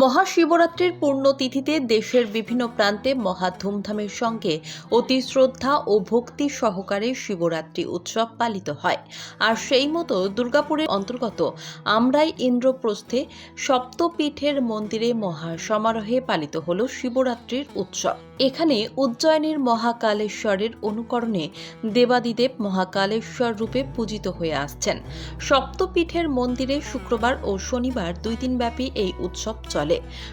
মহাশিবরাত্রির পূর্ণতিথিতে দেশের বিভিন্ন প্রান্তে মহা ধুমধামের সঙ্গে অতি শ্রদ্ধা ও ভক্তি সহকারে শিবরাত্রি উৎসব পালিত হয়। আর সেই মতো দুর্গাপুরের অন্তর্গত আমরাই ইন্দ্রপ্রস্থে সপ্তপীঠের মন্দিরে মহা সমারোহে পালিত হল শিবরাত্রির উৎসব। এখানে উজ্জয়িনীর মহাকালেশ্বরের অনুকরণে দেবাদিদেব মহাকালেশ্বর রূপে পূজিত হয়ে আসছেন। সপ্তপীঠের মন্দিরে শুক্রবার ও শনিবার দুই দিনব্যাপী এই উৎসব চলে।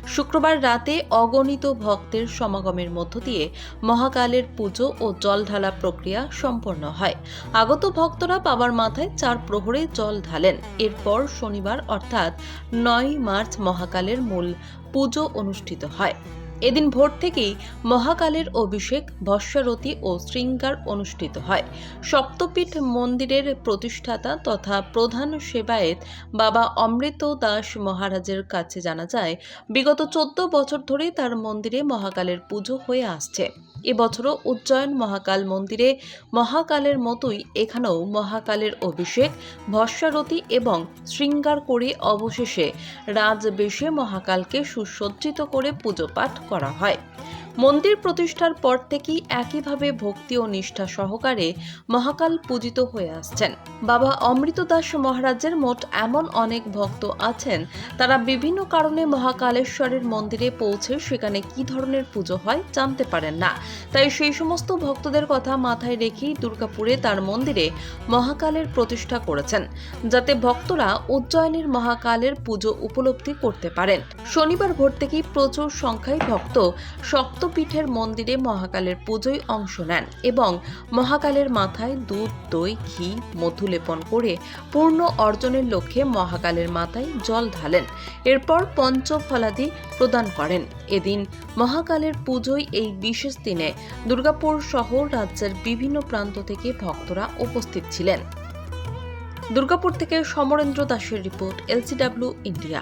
শুক্রবার রাতে অগণিত ভক্তের সমাগমের মধ্য দিয়ে মহাকালের পুজো ও জল ঢালা প্রক্রিয়া সম্পন্ন হয়। আগত ভক্তরা বাবার মাথায় চার প্রহরে জল ঢালেন। এরপর শনিবার অর্থাৎ নয় মার্চ মহাকালের মূল পুজো অনুষ্ঠিত হয়। এদিন ভোর থেকেই মহাকালের অভিষেক, ভস্যারতি ও শৃঙ্গার অনুষ্ঠিত হয়। সপ্তপীঠ মন্দিরের প্রতিষ্ঠাতা তথা প্রধান সেবায়েত বাবা অমৃত দাস মহারাজের কাছে জানা যায়, বিগত চোদ্দ বছর ধরে তার মন্দিরে মহাকালের পুজো হয়ে আসছে। এবছরও উজ্জয়ন মহাকাল মন্দিরে মহাকালের মতোই এখানেও মহাকালের অভিষেক, ভস্যারতি এবং শৃঙ্গার করে অবশেষে রাজবেশে মহাকালকে সুসজ্জিত করে পুজো পাঠ হয় মন্দির প্রতিষ্ঠার পর থেকেই একইভাবে ভক্তি ও নিষ্ঠা সহকারে মহাকাল পূজিত হয়ে আসছেন। বাবা অমৃত দাস মহারাজের মোট এমন অনেক ভক্ত আছেন, তারা বিভিন্ন কারণে মহাকালেশ্বরের মন্দিরে পৌঁছে সেখানে কি ধরনের পুজো হয় জানতে পারেন না। তাই সেই সমস্ত ভক্তদের কথা মাথায় রেখেই দুর্গাপুরে তার মন্দিরে মহাকালের প্রতিষ্ঠা করেছেন, যাতে ভক্তরা উজ্জয়িনীর মহাকালের পুজো উপলব্ধি করতে পারেন। শনিবার ভোর থেকেই প্রচুর সংখ্যায় ভক্ত সপ্তপীঠের মন্দিরে মহাকালের পুজোয় অংশ নেন এবং মহাকালের মাথায় দুধ, দই, ঘি, মধু লেপন করে পূর্ণ অর্জনের লক্ষ্যে মহাকালের মাথায় জল ঢালেন। এরপর পঞ্চফলাদি প্রদান করেন। এদিন মহাকালের পুজোয় এই বিশেষ দিনে দুর্গাপুর সহ রাজ্যের বিভিন্ন প্রান্ত থেকে ভক্তরা উপস্থিত ছিলেন। দুর্গাপুর থেকে সমরেন্দ্র দাসের রিপোর্ট, এলসিডাব্লিউ, ইন্ডিয়া।